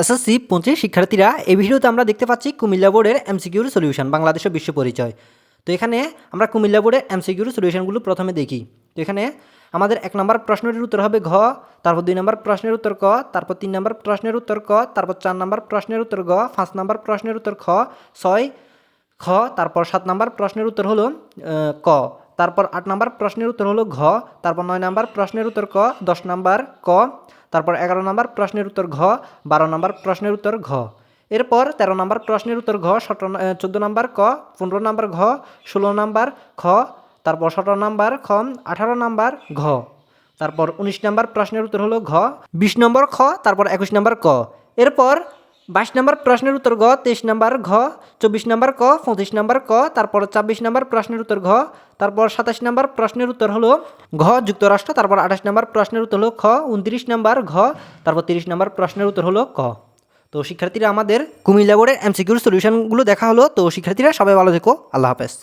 SSC পঁচিশ শিক্ষার্থীরা এই ভিডিওতে আমরা দেখতে পাচ্ছি কুমিল্লা বোর্ডের এমসিকিউর সলিউশন, বাংলাদেশ বিশ্ব পরিচয়। তো এখানে আমরা কুমিল্লা বোর্ডের এমসিকিউর সলিউশনগুলো প্রথমে দেখি। তো এখানে আমাদের এক নম্বর প্রশ্নটির উত্তর হবে ঘ, তারপর দুই নম্বর প্রশ্নের উত্তর ক, তারপর তিন নম্বর প্রশ্নের উত্তর ক, তারপর চার নম্বর প্রশ্নের উত্তর গ পাঁচ নম্বর প্রশ্নের উত্তর খ, ছয় খ, তারপর সাত নম্বর প্রশ্নের উত্তর হলো ক। তারপর আট নম্বর প্রশ্নের উত্তর হলো ঘ, তারপর নয় নম্বর প্রশ্নের উত্তর ক, দশ নম্বর ক, তারপর এগারো নম্বর প্রশ্নের উত্তর ঘ, বারো নম্বর প্রশ্নের উত্তর ঘ। এরপর তেরো নম্বর প্রশ্নের উত্তর ঘ, সতেরো চোদ্দ নম্বর ক, পনেরো নম্বর ঘ, ষোলো নম্বর খ, তারপর সতেরো নম্বর খ, আঠারো নম্বর ঘ। তারপর উনিশ নম্বর প্রশ্নের উত্তর হলো ঘ, বিশ নম্বর খ, তারপর একুশ নম্বর ক। এরপর বাইশ নম্বর প্রশ্নের উত্তর ঘ তেইশ নম্বর ঘ, চব্বিশ নম্বর ক, পঁচিশ নম্বর ক, তারপর ছাব্বিশ নম্বর প্রশ্নের উত্তর ঘ, তারপর সাতাশ নম্বর প্রশ্নের উত্তর হলো ঘ যুক্তরাষ্ট্র, তারপর আঠাশ নম্বর প্রশ্নের উত্তর হলো খ, উনত্রিশ নম্বর ঘ, তারপর তিরিশ নম্বর প্রশ্নের উত্তর হলো ক। তো শিক্ষার্থীরা আমাদের কুমিল্লা বোর্ডের এমসিকিউর সলিউশনগুলো দেখা হলো। তো শিক্ষার্থীরা সবাই ভালো থেকো। আল্লাহ হাফেজ।